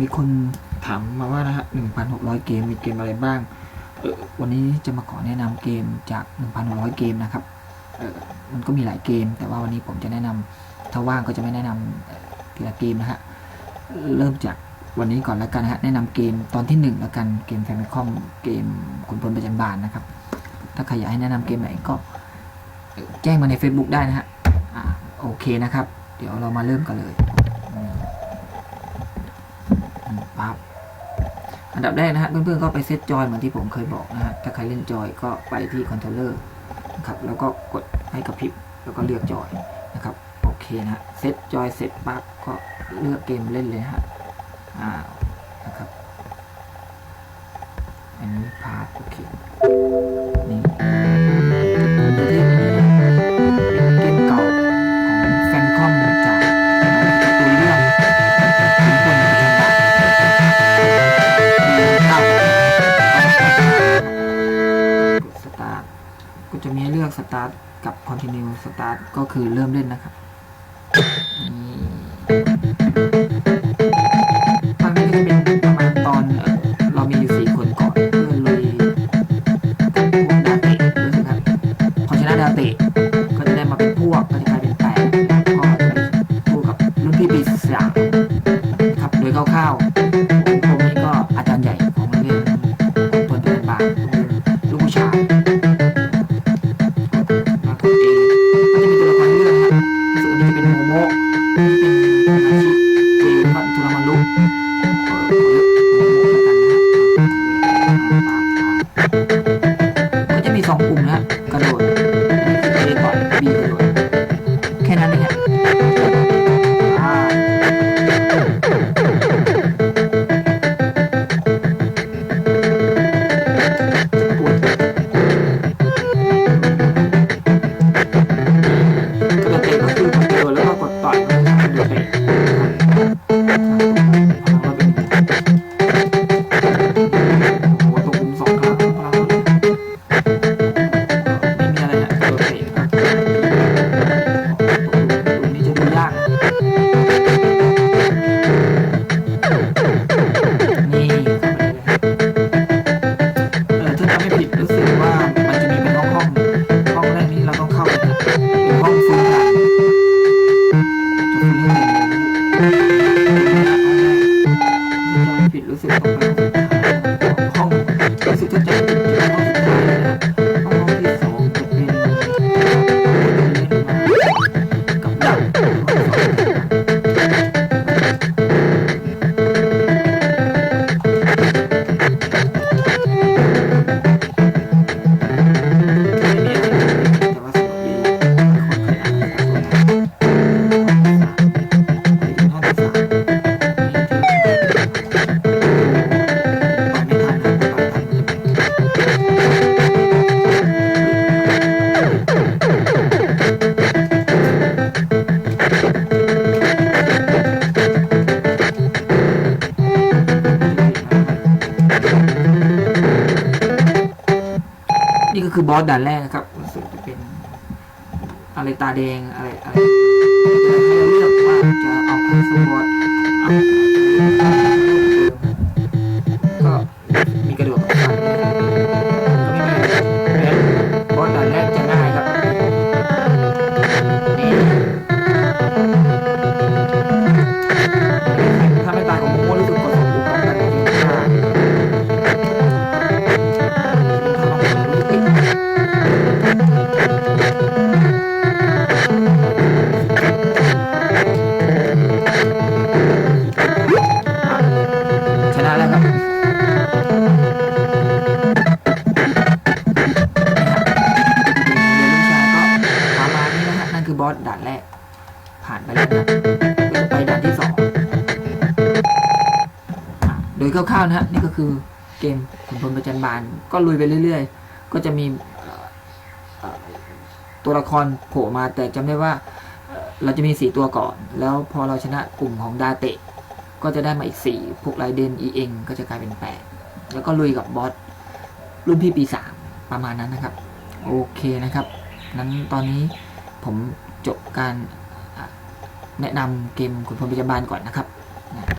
มีคนถามมาว่านะฮะ1,600เกมมีเกมอะไรบ้าง เออวันนี้จะมาขอแนะนำเกมจาก1,600เกมนะครับ เออมันก็มีหลายเกม แต่ว่าวันนี้ผมจะแนะนำถ้าว่างก็จะไม่แนะนำเอ่อทีละเกมนะฮะ เริ่มจากวันนี้ก่อนแล้วกันนะฮะ แนะนำเกมตอนที่หนึ่งแล้วกัน เกมแฟมิคอม เกมขุนพลประจันบานนะครับ ถ้าใครอยากให้แนะนำเกมไหนก็แจ้งมาใน Facebook ได้นะฮะ อ่า โอเคนะครับ เดี๋ยวเรามาเริ่มกันเลยอืมอืม ปั๊บอันดับแรกนะฮะเพื่อนๆก็ไปเซตจอยเหมือนที่ผมเคยบอกนะฮะถ้าใครเล่นจอยก็ไปที่คอนโทรลเลอร์นะครับแล้วก็กดให้กระพริบแล้วก็เลือกจอยนะครับโอเคนะฮะเซตจอยเสร็จปั๊บก็เลือกเกมเล่นเลยฮะอ่านะครับอันนี้พาร์ทโอเคนี่ จะมีให้เลือกสตาร์ทกับคอนติเนียสตาร์ทก็คือเริ่มเล่นนะครับท่านนี้ก็จะเป็นประมาณตอนเรามีอยู่สี่คนก่อนเพื่อลุยกับพวกดาเตะรู้สึกครับพอชนะดาเตะ จะมีสองปุ่มนะกระโดด นี่ก็คือบอสด่านแรกนะครับรู้สึกจะเป็นอะไรตาแดงอะไรอะไรจะให้เราเลือกว่าจะเอาใครสมบอส ดัด่านแรก ผ่านไปแล้วนะเดี๋ยวไปด่านที่สองโดยคร่าวๆนะฮะนี่ก็คือเกมขุนพลประจันบานก็ลุยไปเรื่อย ๆ ก็จะมีตัวละครโผล่มาแต่จำได้ว่าเราจะมีสี่ตัวก่อน แล้วพอเราชนะกลุ่มของดาเตะ ก็จะได้มาอีก 4 พวกไรเดนอีเองก็จะกลายเป็น 8 แล้วก็ลุยกับบอสรุ่นพี่ปี 3 ประมาณนั้นนะครับ โอเคนะครับ นั้นตอนนี้ผม จบการแนะนำเกมขุนพลปัจจุบันก่อนนะครับ